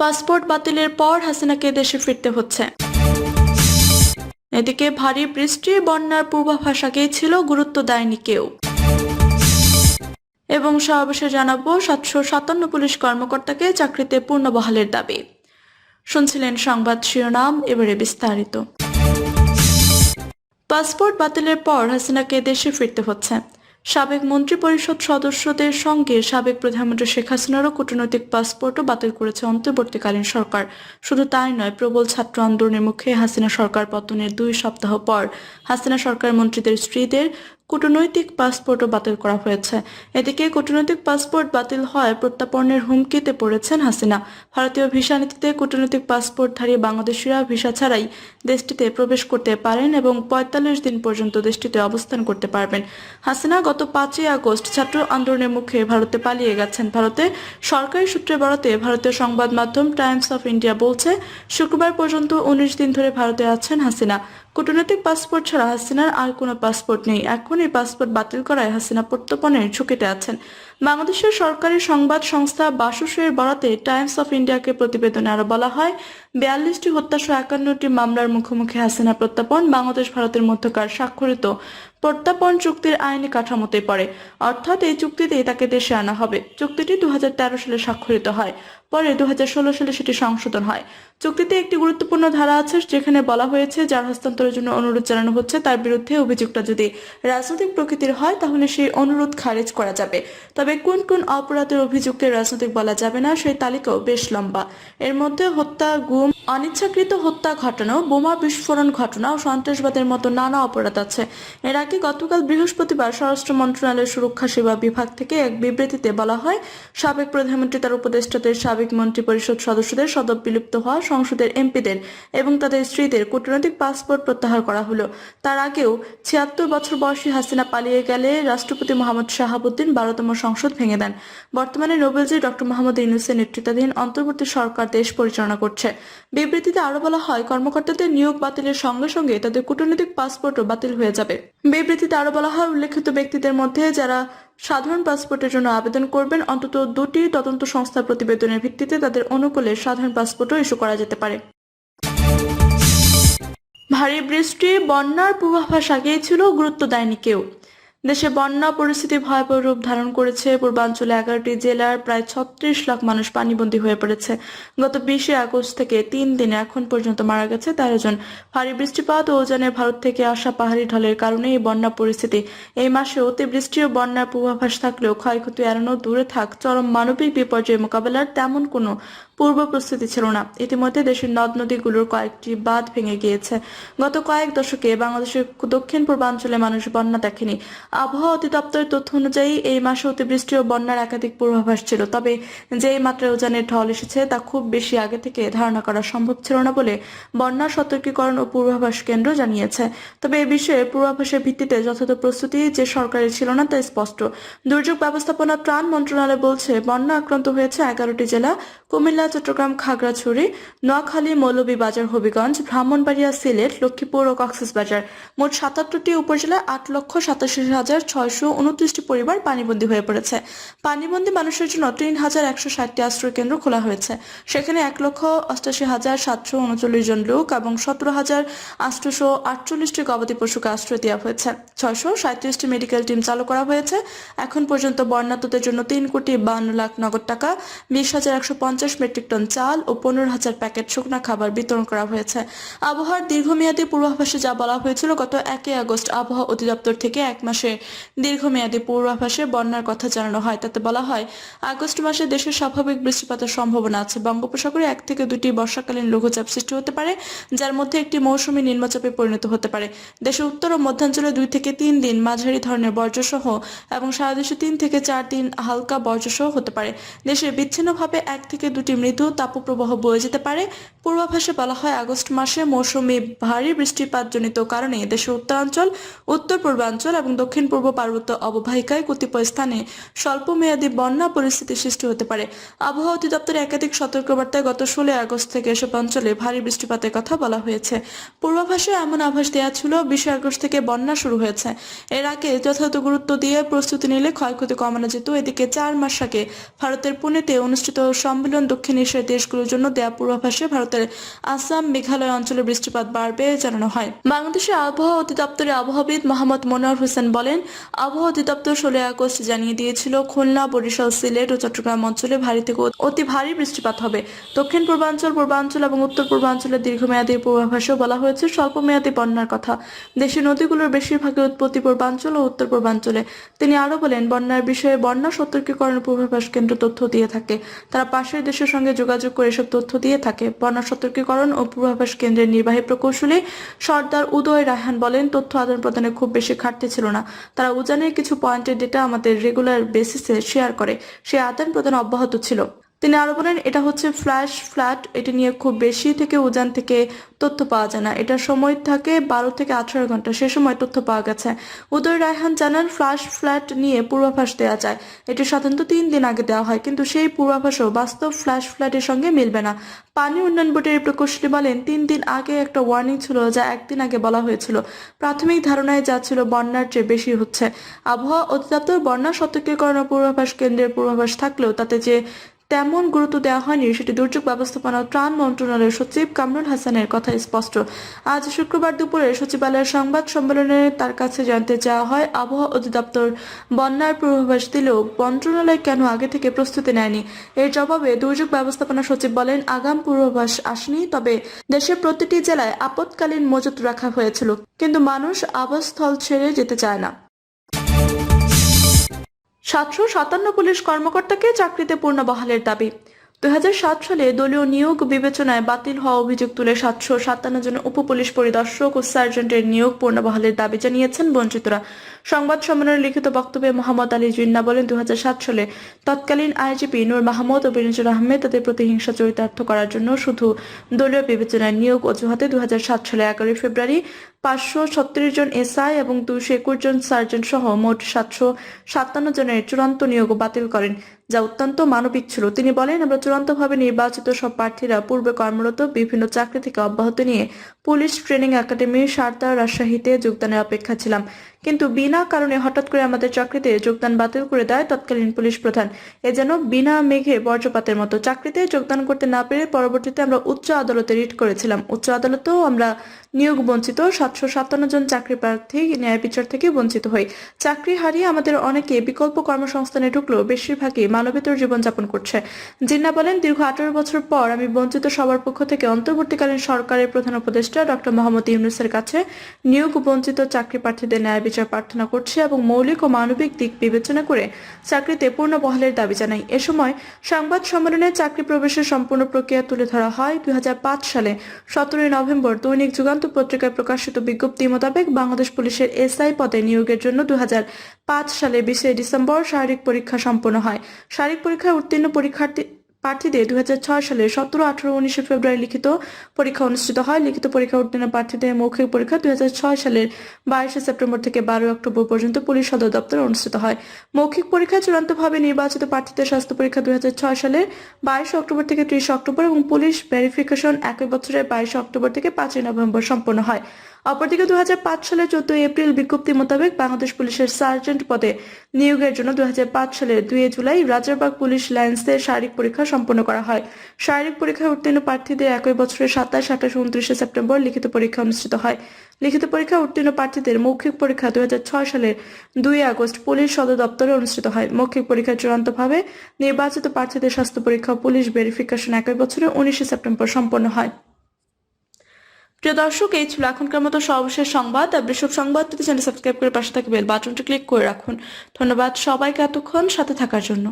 Passport বাতিলের পর হাসিনাকে দেশে ফিরতে হচ্ছে। এদিকে ভারী বৃষ্টি, বন্যার পূর্বাভাস আগেই ছিল, গুরুত্ব দেয়নি কেউ। এবং সমাবেশে জানাব, সাতশো সাতান্ন পুলিশ কর্মকর্তাকে চাকরিতে পূর্ণ বহালের দাবি। শুনছিলেন সংবাদ শিরোনাম, এবারে বিস্তারিত। পাসপোর্ট বাতিলের পর হাসিনাকে দেশে ফিরতে হচ্ছে। সাবেক মন্ত্রী পরিষদ সদস্যদের সঙ্গে সাবেক প্রধানমন্ত্রী শেখ হাসিনারও কূটনৈতিক পাসপোর্টও বাতিল করেছে অন্তর্বর্তীকালীন সরকার। শুধু তাই নয়, প্রবল ছাত্র আন্দোলনের মুখে হাসিনা সরকার পতনের দুই সপ্তাহ পর হাসিনা সরকার মন্ত্রীদের স্ত্রীদের কূটনৈতিক পাসপোর্টও বাতিল করা হয়েছে। এদিকে কূটনৈতিক পাসপোর্ট বাতিল হয় প্রত্যাপনের হুমকিতে পড়েছেন হাসিনা। ভারতীয় ভিসা নীতিতে কূটনৈতিক পাসপোর্টধারী বাংলাদেশিরা ভিসা ছাড়াই দেশটিতে প্রবেশ করতে পারেন এবং পঁয়তাল্লিশ দিন পর্যন্ত দেশটিতে অবস্থান করতে পারবেন। হাসিনা গত পাঁচই আগস্ট ছাত্র আন্দোলনের মুখে ভারতে পালিয়ে গেছেন। ভারতে সরকারি সূত্রে বরাতে ভারতীয় সংবাদ মাধ্যম টাইমস অফ ইন্ডিয়া বলছে, শুক্রবার পর্যন্ত উনিশ দিন ধরে ভারতে আছেন হাসিনা। কূটনৈতিক পাসপোর্ট ছাড়া হাসিনার আর কোনো পাসপোর্ট নেই। এখন এই পাসপোর্ট বাতিল করায় হাসিনা প্রত্যাপনের ঝুঁকিতে আছেন। বাংলাদেশের সরকারি সংবাদ সংস্থা বাসুসের বরাতে টাইমস অফ ইন্ডিয়াকে প্রতিবেদনে আরও বলা হয়, বিয়াল্লিশটি হত্যাসহ একান্নটি মামলার মুখোমুখি হাসিনা প্রত্যাপন বাংলাদেশ, ভারতের মধ্যকার স্বাক্ষরিত প্রত্যাপন চুক্তির আইনি কাঠামোতে পড়ে। অর্থাৎ এই চুক্তিতেই তাকে দেশে আনা হবে। চুক্তিটি দুই হাজার তেরো সালে স্বাক্ষরিত হয়। পরে দুহাজার ষোলো সালে সেটি সংশোধন হয়। চুক্তিতে একটি গুরুত্বপূর্ণ ধারা আছে, যেখানে বলা হয়েছে, যার হস্তান্তরের জন্য অনুরোধ জানানো হচ্ছে, তার বিরুদ্ধে অভিযোগটা যদি রাজনৈতিক প্রকৃতির হয়, তাহলে সেই অনুরোধ খারিজ করা যাবে। তবে কোন কোন অপরাধের অভিযোগকে রাজনৈতিক বলা যাবে না, সেই তালিকাও বেশ লম্বা। এর মধ্যে হত্যা, গুম অনিচ্ছাকৃত হত্যা ঘটনা বোমা বিস্ফোরণ ঘটনা ও সন্ত্রাসবাদের মতো নানা অপরাধ আছে। এর আগে গতকাল বৃহস্পতিবার স্বরাষ্ট্র মন্ত্রণালয়ের সুরক্ষা সেবা বিভাগ থেকে এক বিবৃতিতে বলা হয়, সাবেক প্রধানমন্ত্রী, তার উপদেষ্টাদের সাবেক মন্ত্রী পরিষদ সদস্যদের সদব বিলুপ্ত হওয়া সংসদের এমপিদের এবং তাদের স্ত্রীদের কূটনৈতিক পাসপোর্ট প্রত্যাহার করা হলো। তার আগেও ছিয়াত্তর বছর বয়সী হাসিনা পালিয়ে গেলে রাষ্ট্রপতি মোহাম্মদ শাহাবুদ্দিন বারোতম সংসদ ভেঙে দেন। বর্তমানে নোবেলজি ডক্টর মোহাম্মদ ইউনুসের নেতৃত্বাধীন অন্তর্বর্তী সরকার দেশ পরিচালনা করছে। বিবৃতিতে আরও বলা হয়, কর্মকর্তাদের নিয়োগ বাতিলের সঙ্গে সঙ্গে তাদের কূটনৈতিক পাসপোর্টও বাতিল হয়ে যাবে। বিবৃতিতে আরও বলা হয়, উল্লেখিত ব্যক্তিদের মধ্যে যারা সাধারণ পাসপোর্টের জন্য আবেদন করবেন, অন্তত দুটি তদন্ত সংস্থার প্রতিবেদনের ভিত্তিতে তাদের অনুকূলে সাধারণ পাসপোর্টও ইস্যু করা যেতে পারে। ভারী বৃষ্টি, বন্যার পূর্বাভাস আগেই ছিল, গুরুত্ব দেয়নি কেউ। দেশে বন্যা পরিস্থিতি ভয়াবহ রূপ ধারণ করেছে। পূর্বাঞ্চলে এগারোটি জেলার প্রায় ছত্রিশ লাখ মানুষ পানিবন্দী হয়ে পড়েছে। গত বিশে আগস্ট থেকে তিন দিনে এখন পর্যন্ত মারা গেছে তেরো জন। ভারী বৃষ্টিপাত ও উজানে ভারত থেকে আসা পাহাড়ি ঢলের কারণে এই বন্যা পরিস্থিতি। এই মাসে অতিবৃষ্টি ও বন্যার পূর্বাভাস থাকলেও ক্ষয়ক্ষতি এড়ানো দূরে থাক, চরম মানবিক বিপর্যয় মোকাবেলার তেমন কোনো পূর্ব প্রস্তুতি ছিল না। ইতিমধ্যে দেশের নদ নদীগুলোর কয়েকটি বাঁধ ভেঙে গিয়েছে। গত কয়েক দশকে বাংলাদেশের দক্ষিণ পূর্বাঞ্চলে মানুষ বন্যা দেখেনি। আবহাওয়া অধিদপ্তরের তথ্য অনুযায়ী এই মাসে অতিবৃষ্টি ও বন্যার একাধিক পূর্বাভাস ছিল। তবে যেই মাত্রায় উজানের ঢল এসেছে, তা খুব বেশি আগে থেকে ধারণা করা সম্ভব ছিল না বলে বন্যা, সতর্কীকরণ ও পূর্বাভাস কেন্দ্র জানিয়েছে। তবে এ বিষয়ে পূর্বাভাসের ভিত্তিতে যথাযথ প্রস্তুতি যে সরকারের ছিল না, তা স্পষ্ট। দুর্যোগ ব্যবস্থাপনা ত্রাণ মন্ত্রণালয় বলছে, বন্যা আক্রান্ত হয়েছে এগারোটি জেলা, কুমিল্লা, চট্টগ্রাম, খাগড়াছড়ি, নোয়াখালী, মৌলভীবাজার, হবিগঞ্জ, ব্রাহ্মণবাড়িয়া, সিলেট, লক্ষ্মীপুর ও কক্সবাজার। মোট সাতাত্তরটি উপজেলায় আট লক্ষ সাতাশি হাজার ছয়শো উনত্রিশটি পরিবার পানিবন্দী হয়ে পড়েছে। পানিবন্দী মানুষের জন্য তিন হাজার একশো ষাটটি আশ্রয় কেন্দ্র খোলা হয়েছে। সেখানে এক লক্ষ অষ্টাশি হাজার সাতশো উনচল্লিশ জন লোক এবং সতেরো হাজার আটশোশো আটচল্লিশটি গবাদি পশুকে আশ্রয় দেওয়া হয়েছে। ছয়শো সাঁত্রিশটি মেডিকেল টিম চালু করা হয়েছে। এখন পর্যন্ত বন্যাতদের জন্য তিন কোটি বান্ন লাখ নগদ টাকা, বিশ হাজার একশো পঞ্চাশ মেট্রিক টন চাল ও পনেরো হাজার প্যাকেট শুকনা খাবার বিতরণ করা হয়েছে। আবহাওয়ার দীর্ঘমেয়াদী পূর্বাভাসে যা বলা হয়েছিল, গত একই আগস্ট আবহাওয়া অধিদপ্তর থেকে এক মাসে দীর্ঘমেয়াদী পূর্বাভাসে বন্যার কথা জানানো হয়। তাতে বলা হয়, আগস্ট মাসে দেশের স্বাভাবিক বৃষ্টিপাতের সম্ভাবনা আছে। বঙ্গোপসাগরে এক থেকে দুটি বর্ষাকালীন লঘুচাপ সৃষ্টি হতে পারে, যার মধ্যে একটি মৌসুমী নিম্নচাপে পরিণত হতে পারে। দেশের উত্তর ও মধ্যাঞ্চলে দুই থেকে তিন দিন মাঝারি ধরনের বর্জ্যসহ এবং সারা দেশে তিন থেকে চার দিন হালকা বর্জ্যসহ হতে পারে। দেশে বিচ্ছিন্নভাবে এক থেকে দুটি মৃদু তাপপ্রবাহ বয়ে যেতে পারে। পূর্বাভাসে বলা হয়, আগস্ট মাসে মৌসুমী ভারী বৃষ্টিপাতজনিত কারণে দেশের উত্তরাঞ্চল উত্তর পূর্বাঞ্চল এবং দক্ষিণ দক্ষিণ পূর্ব পার্বত্য অববাহিকায় কতিপয় স্থানে স্বল্পমেয়াদী বন্যা পরিস্থিতি সৃষ্টি হতে পারে। আবহাওয়া অধিদপ্তরের একাধিক সতর্কবার্তায় গত ষোলোই আগস্ট থেকে এসব অঞ্চলে ভারী বৃষ্টিপাতের কথা বলা হয়েছে। পূর্বাভাসে এমন আভাস দেওয়া ছিল, বিশে আগস্ট থেকে বন্যা শুরু হয়েছে। এর আগে যথাযথ গুরুত্ব দিয়ে প্রস্তুতি নিলে ক্ষয়ক্ষতি কমানো যেত। এদিকে চার মাস আগে ভারতের পুনেতে অনুষ্ঠিত সম্মেলন দক্ষিণ এশিয়ার দেশগুলোর জন্য দেয়া পূর্বাভাসে ভারতের আসাম, মেঘালয় অঞ্চলে বৃষ্টিপাত বাড়বে জানানো হয়। বাংলাদেশের আবহাওয়া অধিদপ্তরের আবহাওয়াবিদ মোহাম্মদ মনোয়ার হোসেন বলেন আবহাওয়া অধিদপ্তর ষোলোই আগস্ট জানিয়ে দিয়েছিল, খুলনা, বরিশাল, সিলেট ও চট্টগ্রাম অঞ্চলে ভারী থেকে অতি ভারী বৃষ্টিপাত হবে। দক্ষিণ পূর্বাঞ্চল পূর্বাঞ্চল এবং উত্তর পূর্বাঞ্চলের দীর্ঘমেয়াদী পূর্বাভাসেও বলা হয়েছে স্বল্প মেয়াদী বন্যার কথা। দেশের নদীগুলোর বেশিরভাগই উৎপত্তি পূর্বাঞ্চল ও উত্তর পূর্বাঞ্চলে। তিনি আরও বলেন, বন্যার বিষয়ে বন্যা সতর্কীকরণ পূর্বাভাস কেন্দ্র তথ্য দিয়ে থাকে। তারা পাশের দেশের সঙ্গে যোগাযোগ করে এসব তথ্য দিয়ে থাকে। বন্যা সতর্কীকরণ ও পূর্বাভাস কেন্দ্রের নির্বাহী প্রকৌশলী সর্দার উদয় রায়হান বলেন, তথ্য আদান প্রদানে খুব বেশি ঘাটতি ছিল না। তারা উজানের কিছু পয়েন্টের ডেটা আমাদের রেগুলার বেসিসে শেয়ার করে। সে আদান প্রদান অব্যাহত ছিল। তিনি আরও বলেন, এটা হচ্ছে ফ্ল্যাশ ফ্ল্যাট এটি নিয়ে খুব বেশি থেকে উজান থেকে তথ্য পাওয়া যায় না। এটার সময় থাকে বারো থেকে আঠারো ঘণ্টা, সে সময় তথ্য পাওয়া গেছে। উদয় রায়হান জানান ফ্ল্যাশ ফ্ল্যাট নিয়ে পূর্বাভাস দেওয়া যায়। এটি সাধারণত তিন দিন আগে দেওয়া হয়, কিন্তু সেই পূর্বাভাসও বাস্তব ফ্ল্যাশ ফ্ল্যাটের সঙ্গে মিলবে না। পানি উন্নয়ন বোর্ডের প্রকৌশলী বলেন, তিন দিন আগে একটা ওয়ার্নিং ছিল যা একদিন আগে বলা হয়েছিল। প্রাথমিক ধারণায় যা ছিল বন্যার চেয়ে বেশি হচ্ছে। আবহাওয়া অধিদপ্তর বন্যা সতর্কীকরণ পূর্বাভাস কেন্দ্রের পূর্বাভাস থাকলেও তাতে যে তেমন গুরুত্ব দেওয়া হয়নি। সেটি দুর্যোগ ব্যবস্থাপনা ত্রাণ মন্ত্রণালয়ের সচিব কামরুল হাসানের কথা স্পষ্ট। আজ শুক্রবার দুপুরে সচিবালয়ের সংবাদ সম্মেলনে তার কাছে জানতে চাওয়া হয়, আবহাওয়া অধিদপ্তর বন্যার পূর্বাভাস দিলেও মন্ত্রণালয় কেন আগে থেকে প্রস্তুতি নেয়নি? এর জবাবে দুর্যোগ ব্যবস্থাপনা সচিব বলেন, আগাম পূর্বাভাস আসেনি, তবে দেশের প্রতিটি জেলায় আপৎকালীন মজুত রাখা হয়েছিল। কিন্তু মানুষ আবাসস্থল ছেড়ে যেতে চায় না। সাতশো সাতান্ন পুলিশ কর্মকর্তাকে চাকরিতে পূর্ণ বহালের দাবি। দুই হাজার সাত সালে দলীয় নিয়োগ বিবেচনায় বাতিল হওয়া অভিযোগ তুলে সাতশো সাতান্ন জন উপপুলিশ পরিদর্শক ও সার্জেন্টের নিয়োগ পূর্ণ বহালের দাবি জানিয়েছেন বঞ্চিতরা। সংবাদ সম্মেলনে লিখিত বক্তব্যে মোহাম্মদ আলী জিন্না বলেন দু হাজার সাত সালে তৎকালীন আইজিপি নূর মাহমুদ ও বিনজুর আহমেদ তাদের প্রতিহিংসা চরিতার্থ করার জন্য শুধু দলীয় বিবেচনায় নিয়োগ অজুহাতে দুই হাজার সাত সালে এগারোই ফেব্রুয়ারি পাঁচশো ছত্রিশ জন এসআই এবং দুশো একুশ জন সার্জেন্ট সহ মোট সাতশো সাতান্ন জনের চূড়ান্ত নিয়োগ বাতিল করেন। যা অত্যন্ত মানবিক ছিল। তিনি বলেন, আমরা চূড়ান্তভাবে নির্বাচিত সব প্রার্থীরা পূর্বে কর্মরত বিভিন্ন চাকরি থেকে অব্যাহতি নিয়ে পুলিশ ট্রেনিং একাডেমির সারদা রাজশাহীতে যোগদানের অপেক্ষা ছিলাম। কিন্তু বিনা কারণে হঠাৎ করে আমাদের চাকরিতে যোগদান বাতিল করে দেয় তৎকালীন পুলিশ প্রধান। এ যেন বিনা মেঘে বজ্রপাতের মতো। চাকরিতে যোগদান করতে না পেরে পরবর্তীতে আমরা উচ্চ আদালতে রিট করেছিলাম। উচ্চ আদালতেও আমরা নিয়োগ বঞ্চিত। সাতশো সাতান্ন জন চাকরি প্রার্থী ন্যায় বিচার থেকে বঞ্চিত হই। চাকরি হারিয়ে আমাদের অনেকে বিকল্প কর্মসংস্থানে ঢুকলেও বেশিরভাগই মানবেতর জীবনযাপন করছে। জিন্না বলেন, দীর্ঘ আঠারো বছর পর আমি বঞ্চিত সবার পক্ষ থেকে অন্তর্বর্তীকালীন সরকারের প্রধান উপদেষ্টা ডক্টর মোহাম্মদ ইউনুসের কাছে নিয়োগ বঞ্চিত চাকরি প্রার্থীদের ন্যায় বিচার প্রার্থনা করছি এবং মৌলিক ও মানবিক দিক বিবেচনা করে চাকরিতে পূর্ণ বহালের দাবি জানাই এ সময় সংবাদ সম্মেলনে চাকরি প্রবেশের সম্পূর্ণ প্রক্রিয়া তুলে ধরা হয়। দুই হাজার পাঁচ সালে সতেরোই নভেম্বর দৈনিক যুগান্ত পত্রিকায় প্রকাশিত বিজ্ঞপ্তি মোতাবেক বাংলাদেশ পুলিশের এসআই পদে নিয়োগের জন্য দুই হাজার পাঁচ সালে বিশে ডিসেম্বর শারীরিক পরীক্ষা সম্পন্ন হয়। শারীরিক পরীক্ষায় উত্তীর্ণ পরীক্ষার্থী প্রার্থীদের দুই সালে সতেরো, আঠারো, উনিশে ফেব্রুয়ারি লিখিত পরীক্ষা অনুষ্ঠিত হয়। লিখিত পরীক্ষা উত্তীর্ণ প্রার্থীদের মৌখিক পরীক্ষা দুই সালের বাইশে সেপ্টেম্বর থেকে বারোই অক্টোবর পর্যন্ত পুলিশ সদর দপ্তরে অনুষ্ঠিত হয়। মৌখিক পরীক্ষা চূড়ান্তভাবে নির্বাচিত প্রার্থীদের স্বাস্থ্য পরীক্ষা দুই সালের বাইশে অক্টোবর থেকে ত্রিশে অক্টোবর এবং পুলিশ ভেরিফিকেশন একই বছরের বাইশে অক্টোবর থেকে পাঁচই নভেম্বর সম্পন্ন হয়। অপরদিকে পাঁচ সালের চোদ্দই এপ্রিল বিজ্ঞপ্তি মোতাবেক বাংলাদেশ পুলিশের সার্জেন্ট পদে নিয়োগের জন্য দু সালের দুই জুলাই রাজারবাগ পুলিশ লাইন্সের শারীরিক পরীক্ষা সম্পন্ন করা হয়। শারীরিক পরীক্ষায় উত্তীর্ণ প্রার্থীদের একই বছরের সাতাশ, আঠাশ, উনত্রিশে সেপ্টেম্বর লিখিত পরীক্ষা অনুষ্ঠিত হয়। লিখিত পরীক্ষা উত্তীর্ণ প্রার্থীদের মৌখিক পরীক্ষা দুই হাজার ছয় সালের দুই আগস্ট পুলিশ সদর দপ্তরে অনুষ্ঠিত হয়। মৌখিক পরীক্ষা চূড়ান্তভাবে নির্বাচিত প্রার্থীদের স্বাস্থ্য পরীক্ষা পুলিশ ভেরিফিকেশন একই বছরের উনিশে সেপ্টেম্বর সম্পন্ন হয়। প্রিয় দর্শক, এই ছিল এখনকার মতো সর্বশেষ সংবাদ। আর বৃষভ সংবাদ পেতে চ্যানেল সাবস্ক্রাইব করে পাশে থাকা বেল বাটনটি ক্লিক করে রাখুন। ধন্যবাদ সবাইকে এতক্ষণ সাথে থাকার জন্য।